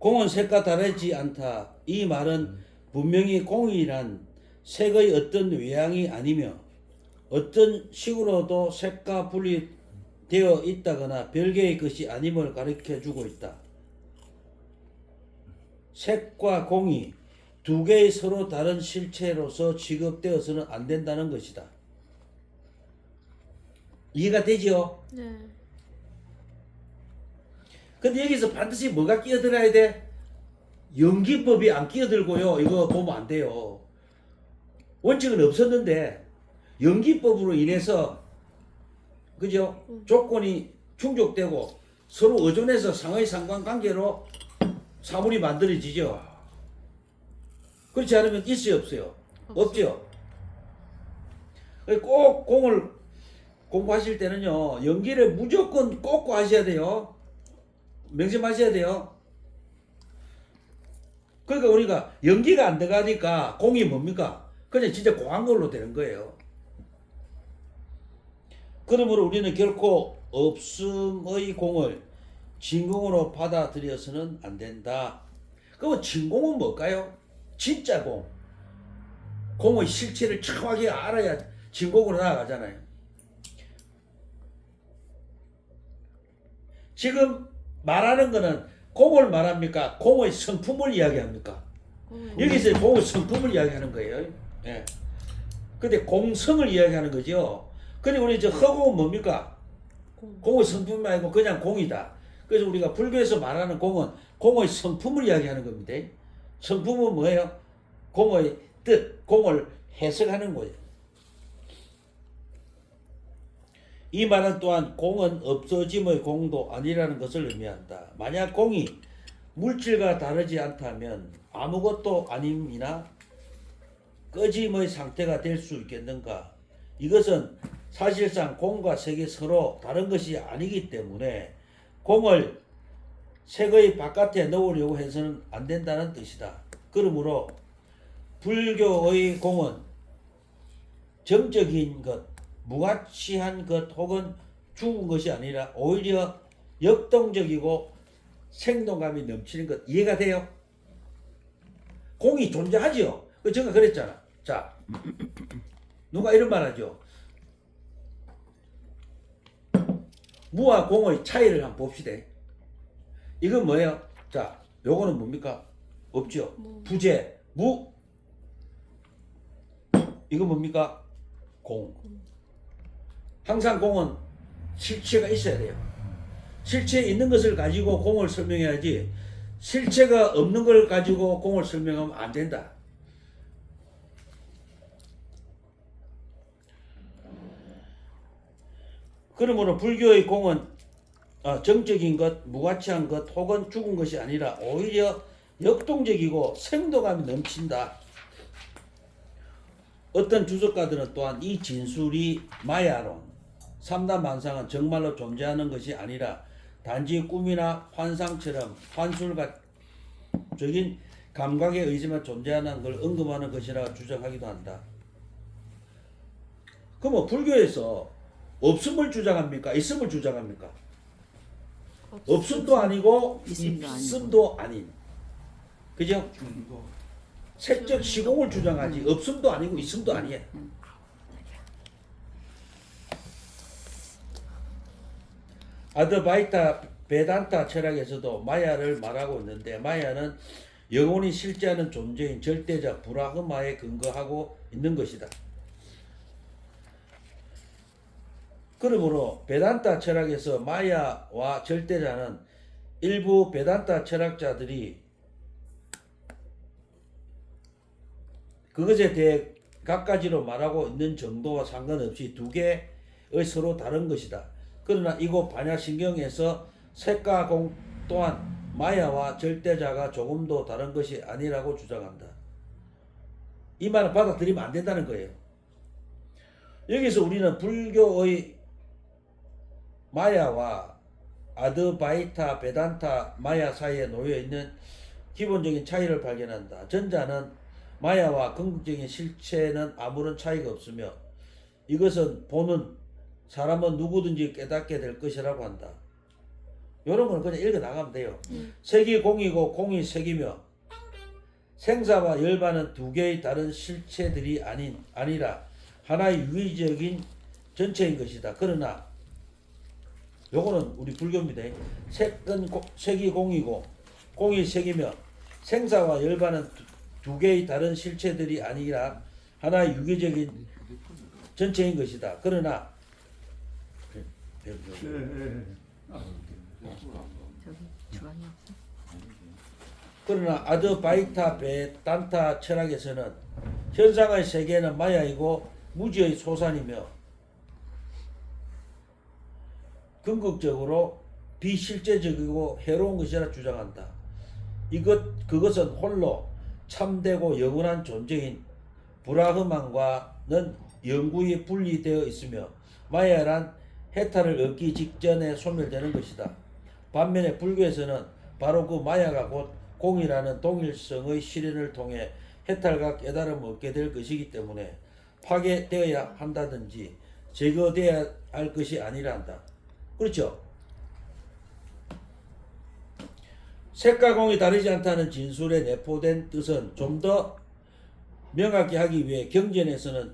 공은 색과 다르지 않다. 이 말은 분명히 공이란 색의 어떤 외양이 아니며 어떤 식으로도 색과 분리되어 있다거나 별개의 것이 아님을 가르쳐 주고 있다. 색과 공이 두 개의 서로 다른 실체로서 취급되어서는 안 된다는 것이다. 이해가 되지요? 네. 근데 여기서 반드시 뭐가 끼어들어야 돼? 연기법이 안 끼어들고요. 이거 보면 안 돼요. 원칙은 없었는데 연기법으로 인해서 그죠? 조건이 충족되고 서로 의존해서 상의 상관관계로 사물이 만들어지죠. 그렇지 않으면 있어요, 없어요? 없죠. 꼭 공을 공부하실 때는요, 연기를 무조건 꼭 하셔야 돼요. 명심하셔야 돼요. 그러니까 우리가 연기가 안 들어가니까 공이 뭡니까? 그냥 진짜 공한 걸로 되는 거예요. 그러므로 우리는 결코 없음의 공을 진공으로 받아들여서는 안 된다. 그러면 진공은 뭘까요? 진짜 공. 공의 실체를 정확히 알아야 진공으로 나아가잖아요. 지금 말하는 거는 공을 말합니까? 공의 성품을 이야기합니까? 공은 여기서 공의 성품을 이야기하는 거예요. 예. 근데 공성을 이야기하는 거죠. 근데 우리 저 허공은 뭡니까? 공. 공의 성품이 아니고 그냥 공이다. 그래서 우리가 불교에서 말하는 공은 공의 성품을 이야기하는 겁니다. 성품은 뭐예요? 공의 뜻, 공을 해석하는 거예요. 이 말은 또한 공은 없어짐의 공도 아니라는 것을 의미한다. 만약 공이 물질과 다르지 않다면 아무것도 아님이나 꺼짐의 상태가 될 수 있겠는가? 이것은 사실상 공과 색이 서로 다른 것이 아니기 때문에 공을 색의 바깥에 넣으려고 해서는 안 된다는 뜻이다. 그러므로 불교의 공은 정적인 것, 무가치한 것 혹은 죽은 것이 아니라 오히려 역동적이고 생동감이 넘치는 것 이해가 돼요? 공이 존재하지요. 그 제가 그랬잖아. 자, 누가 이런 말 하죠. 무와 공의 차이를 한번 봅시다. 이건 뭐예요? 자, 요거는 뭡니까? 없죠. 무. 부재, 무. 이거 뭡니까? 공. 항상 공은 실체가 있어야 돼요. 실체 있는 것을 가지고 공을 설명해야지 실체가 없는 걸 가지고 공을 설명하면 안 된다. 그러므로 불교의 공은 어, 정적인 것, 무가치한 것 혹은 죽은 것이 아니라 오히려 역동적이고 생동감이 넘친다. 어떤 주석가들은 또한 이 진술이 마야론, 삼단 만상은 정말로 존재하는 것이 아니라 단지 꿈이나 환상처럼 환술적인 감각에 의지만 존재하는 걸 언급하는 것이라 주장하기도 한다. 그럼 뭐 불교에서 없음을 주장합니까? 있음을 주장합니까? 없음도 아니고 있음도 있음도 아닌. 그죠? 색적 시공을 주장하지 없음도 아니고 있음도 아니에요. 아드바이타 베단타 철학에서도 마야를 말하고 있는데 마야는 영혼이 실제하는 존재인 절대자 브라흐마에 근거하고 있는 것이다. 그러므로 베단타 철학에서 마야와 절대자는 일부 베단타 철학자들이 그것에 대해 각가지로 말하고 있는 정도와 상관없이 두 개의 서로 다른 것이다. 그러나 이곳 반야신경에서 색과 공 또한 마야와 절대자가 조금도 다른 것이 아니라고 주장한다. 이 말은 받아들이면 안 된다는 거예요. 여기서 우리는 불교의 마야와 아드바이타, 베단타, 마야 사이에 놓여 있는 기본적인 차이를 발견한다. 전자는 마야와 궁극적인 실체는 아무런 차이가 없으며 이것은 보는 사람은 누구든지 깨닫게 될 것이라고 한다. 요런 거는 그냥 읽어 나가면 돼요. 색이 공이고 공이 색이며 생사와 열반은 두 개의 다른 실체들이 아닌 아니라 하나의 유기적인 전체인 것이다. 그러나 요거는 우리 불교입니다. 색은 고- 색이 공이고 공이 색이며 생사와 열반은 두, 두 개의 다른 실체들이 아니라 하나의 유기적인 전체인 것이다. 그러나 예, 예, 예. 아, 저기 주관이 없어. 그러나 아드바이타 베 단타 철학에서는 현상의 세계는 마야이고 무지의 소산이며 궁극적으로 비실제적이고 해로운 것이라 주장한다. 이것 그것은 홀로 참되고 영원한 존재인 브라흐만과는 영구히 분리되어 있으며 마야란 해탈을 얻기 직전에 소멸되는 것이다. 반면에 불교에서는 바로 그 마야가 곧 공이라는 동일성의 실현을 통해 해탈과 깨달음을 얻게 될 것이기 때문에 파괴되어야 한다든지 제거되어야 할 것이 아니란다. 그렇죠? 색과 공이 다르지 않다는 진술에 내포된 뜻은 좀 더 명확히 하기 위해 경전에서는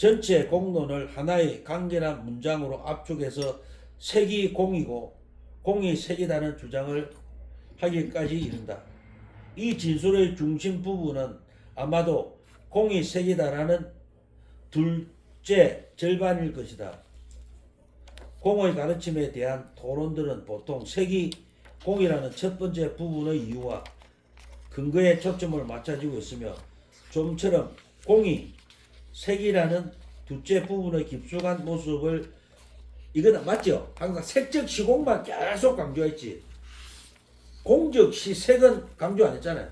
전체 공론을 하나의 간결한 문장으로 압축해서 색이 공이고 공이 색이라는 주장을 하기까지 이른다. 이 진술의 중심 부분은 아마도 공이 색이다라는 둘째 절반일 것이다. 공의 가르침에 대한 토론들은 보통 색이 공이라는 첫 번째 부분의 이유와 근거에 초점을 맞춰지고 있으며 좀처럼 공이 색이라는 둘째 부분의 깊숙한 모습을 이거는 맞죠? 항상 색적 시공만 계속 강조했지. 공적 시 색은 강조 안 했잖아요.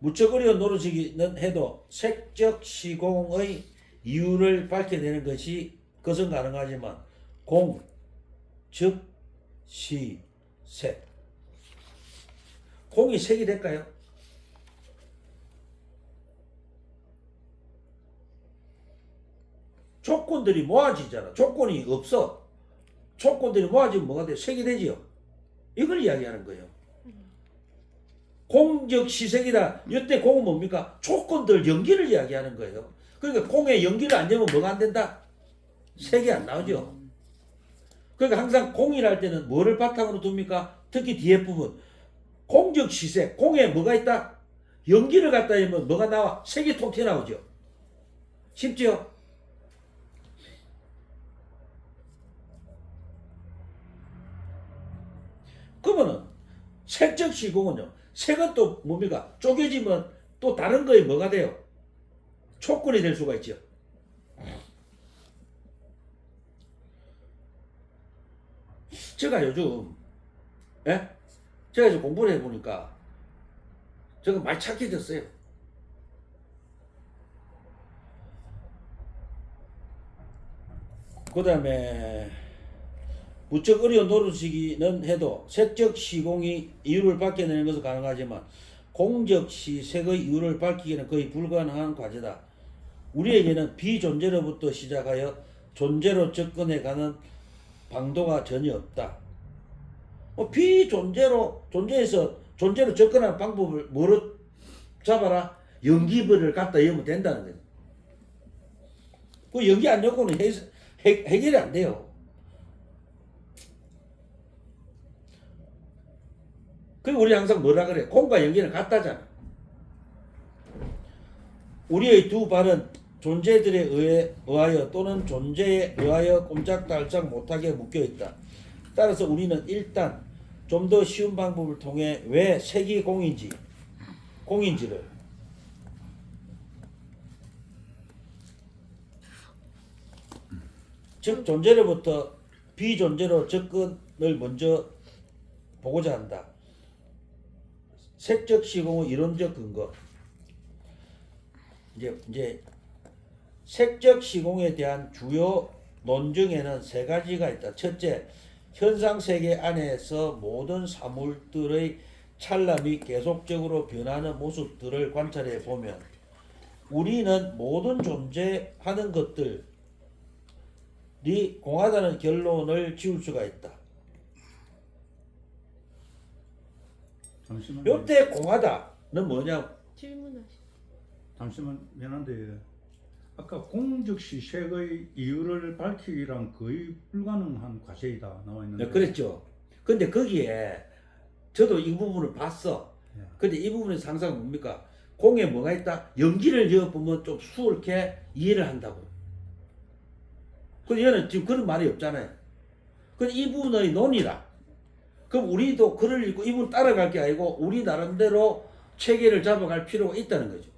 무척 어려운 노릇이기는 해도 색적 시공의 이유를 밝혀내는 것이 그것은 가능하지만 공, 즉, 시, 색. 공이 색이 될까요? 조건들이 모아지잖아. 조건이 없어. 조건들이 모아지면 뭐가 돼? 색이 되지요. 이걸 이야기하는 거예요. 공적 시색이다. 이때 공은 뭡니까? 조건들 연기를 이야기하는 거예요. 그러니까 공에 연기를 안 되면 뭐가 안 된다? 색이 안 나오죠. 그러니까 항상 공이랄 때는 뭐를 바탕으로 둡니까? 특히 뒤에 부분. 공적 시색. 공에 뭐가 있다? 연기를 갖다 하면 뭐가 나와? 색이 톡 튀어나오죠. 쉽죠? 그러면은 색적 시공은요. 색은 또 뭡니까? 쪼개지면 또 다른 거에 뭐가 돼요? 조건이 될 수가 있죠. 제가 요즘 예? 제가 이제 공부를 해보니까 제가 많이 착해졌어요. 그 다음에 무척 어려운 노릇이기는 해도 색적 시공이 이유를 밝혀내는 것은 가능하지만 공적 시색의 이유를 밝히기는 거의 불가능한 과제다. 우리에게는 비존재로부터 시작하여 존재로 접근해 가는 방도가 전혀 없다. 뭐 비존재로 존재에서 존재로 접근하는 방법을 뭐로 잡아라? 연기불을 갖다 열면 된다는 거예요. 그 연기 안 해, 해결이 안 돼요. 그리고 우리 항상 뭐라 그래? 공과 연기는 같다잖아. 우리의 두 발은 존재들에 의해 의하여 또는 존재에 의하여 꼼짝달싹 못하게 묶여 있다. 따라서 우리는 일단 좀 더 쉬운 방법을 통해 왜 색이 공인지 공인지를 즉 존재로부터 비존재로 접근을 먼저 보고자 한다. 색적 시공의 이론적 근거. 이제 이제 색적 시공에 대한 주요 논증에는 세 가지가 있다. 첫째, 현상 세계 안에서 모든 사물들의 찰나이 계속적으로 변하는 모습들을 관찰해 보면 우리는 모든 존재하는 것들 공하다는 결론을 지울 수가 있다. 잠시만. 요때 공하다는 뭐냐? 질문하시. 잠시만 미안한데 아까 공적 시색의 이유를 밝히기란 거의 불가능한 과제이다 나와 있는데. 네, 그랬죠. 근데 거기에 저도 이 부분을 봤어. 예. 근데 이 부분에서 항상 뭡니까? 공에 뭐가 있다? 연기를 이어보면 좀 수월하게 이해를 한다고. 근데 얘는 지금 그런 말이 없잖아요. 근데 이분의 논이라. 그럼 우리도 글을 읽고 이분 따라갈 게 아니고 우리 나름대로 체계를 잡아갈 필요가 있다는 거죠.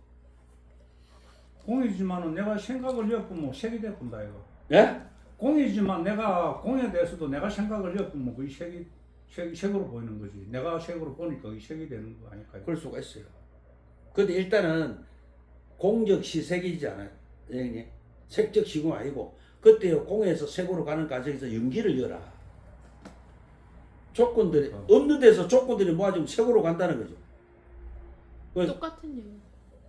공이지만은 내가 생각을 엿보면 색이 돼본다 이거. 예? 공이지만 내가 공에 대해서도 내가 생각을 엿보면 그게 색이 색, 색으로 보이는 거지. 내가 색으로 보니까 그게 색이 되는 거 아닐까? 그럴 수가 있어요. 근데 일단은 공적 시색이지 않아요. 선생님. 색적 시공 아니고 그때 공에서 색으로 가는 과정에서 연기를 열라. 조건들이 어. 없는 데서 조건들이 모아지면 색으로 간다는 거죠. 그래서 똑같은 얘기.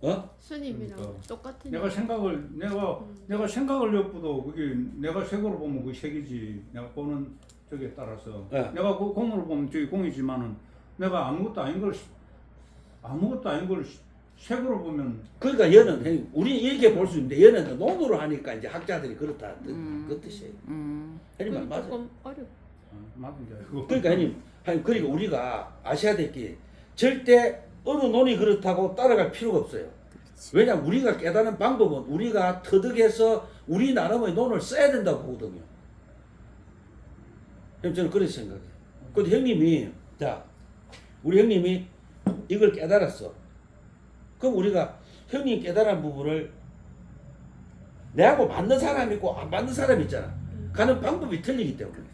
어? 스님이랑 그러니까. 똑같은 내가. 생각을 내가 음. 내가 생각을 엿보도 그게 내가 색으로 보면 그게 색이지. 내가 보는 저기에 따라서 네. 내가 그 공으로 보면 저기 공이지만은 내가 아무것도 아닌 걸 아무것도 아닌 걸 색으로 보면 그러니까 얘는 우리 이렇게 볼 수 있는데 얘는 논으로 하니까 이제 학자들이 그렇다 그, 음. 그 뜻이에요. 음. 형님 맞아요. 조금 어렵. 아, 맞은데 이거. 그러니까 형님, 아니, 그러니까 우리가 아셔야 될게 절대 어느 논이 그렇다고 따라갈 필요가 없어요. 왜냐 우리가 깨닫는 방법은 우리가 터득해서 우리 나름의 논을 써야 된다고 보거든요. 그럼 저는 그렇게 생각해요. 근데 형님이 자 우리 형님이 이걸 깨달았어. 그럼 우리가 형님 깨달은 부분을 내하고 맞는 사람이 있고 안 맞는 사람이 있잖아. 가는 방법이 틀리기 때문에.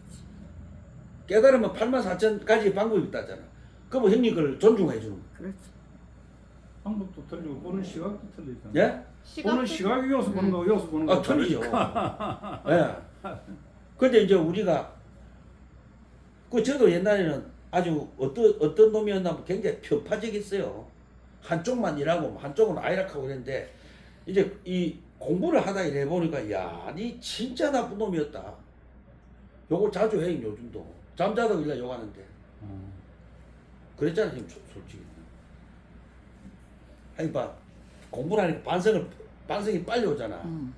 깨달으면 8만 4천 가지 방법이 있다잖아. 그러면 형님 그걸 존중해 주는 거야. 그렇지. 방법도 틀리고 보는 시각도 틀리잖아. 예? 보는 시각이 여기서 보는 거 여기서 보는 거 아, 틀리죠. 예. 근데 이제 우리가 그 저도 옛날에는 아주 어떤 어떤 놈이었냐면 굉장히 편파적이었어요. 한쪽만 일하고 한쪽은 아이락하고 그랬는데 이제 이 공부를 하다 이래 보니까 야, 니 진짜 나쁜 놈이었다. 요걸 자주 해 요즘도 잠자다 일날 욕하는데 어. 그랬잖아 지금 소- 솔직히. 아니 봐 공부를 하니까 반성을 반성이 빨리 오잖아. 음.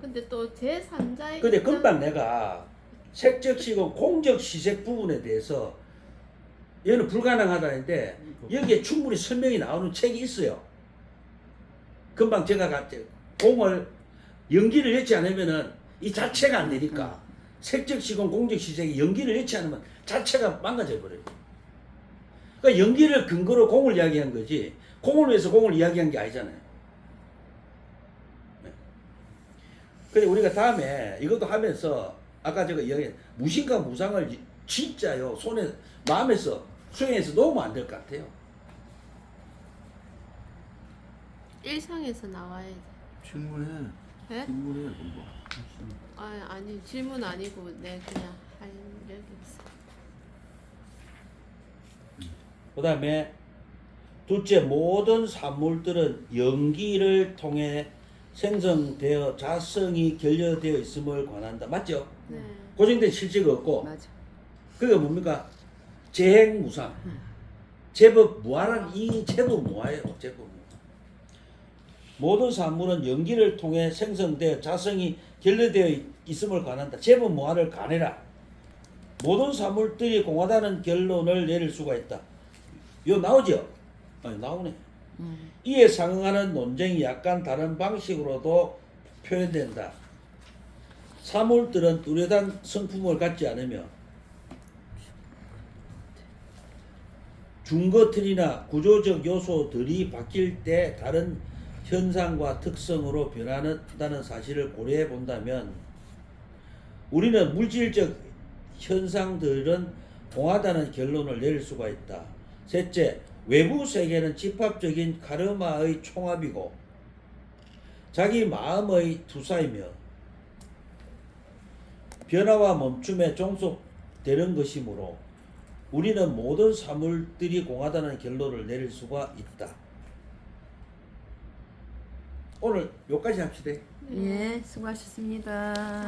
근데 또 제 3자의 근데 금방 내가 색적 시공 공적 시색 부분에 대해서 얘는 불가능하다는데 여기에 충분히 설명이 나오는 책이 있어요. 금방 제가 갔죠. 공을 연기를 넣지 않으면은 이 자체가 안 되니까 색적 시공 공적 시색이 연기를 넣지 않으면 자체가 망가져 버려요. 그러니까 연기를 근거로 공을 이야기한 거지 공을 위해서 공을 이야기한 게 아니잖아요. 네. 근데 우리가 다음에 이것도 하면서 아까 제가 이야기한 무신과 무상을 이- 진짜요 손에 마음에서 수행해서 놓으면 안 될 것 같아요. 일상에서 나와야 돼. 질문해. 네? 질문해 공부. 아 아니 질문 아니고 내 그냥 할 얘기 있어. 그 다음에 둘째 모든 산물들은 연기를 통해 생성되어 자성이 결여되어 있음을 관한다. 맞죠? 네. 고정된 실체가 없고 맞아. 그게 뭡니까? 재행무상. 제법 무한한 이 제법 무아예요. 제법 무아. 모든 산물은 연기를 통해 생성되어 자성이 결여되어 있- 있음을 관한다. 제법 무한을 가내라. 모든 산물들이 공하다는 결론을 내릴 수가 있다. 요 나오죠? 아니 나오네. 음. 이에 상응하는 논쟁이 약간 다른 방식으로도 표현된다. 사물들은 뚜렷한 성품을 갖지 않으며 중거틀이나 구조적 요소들이 바뀔 때 다른 현상과 특성으로 변한다는 사실을 고려해 본다면 우리는 물질적 현상들은 동하다는 결론을 내릴 수가 있다. 셋째, 외부 세계는 집합적인 카르마의 총합이고 자기 마음의 투사이며 변화와 멈춤에 종속되는 것이므로 우리는 모든 사물들이 공하다는 결론을 내릴 수가 있다. 오늘 여기까지 합시다. 예, 수고하셨습니다.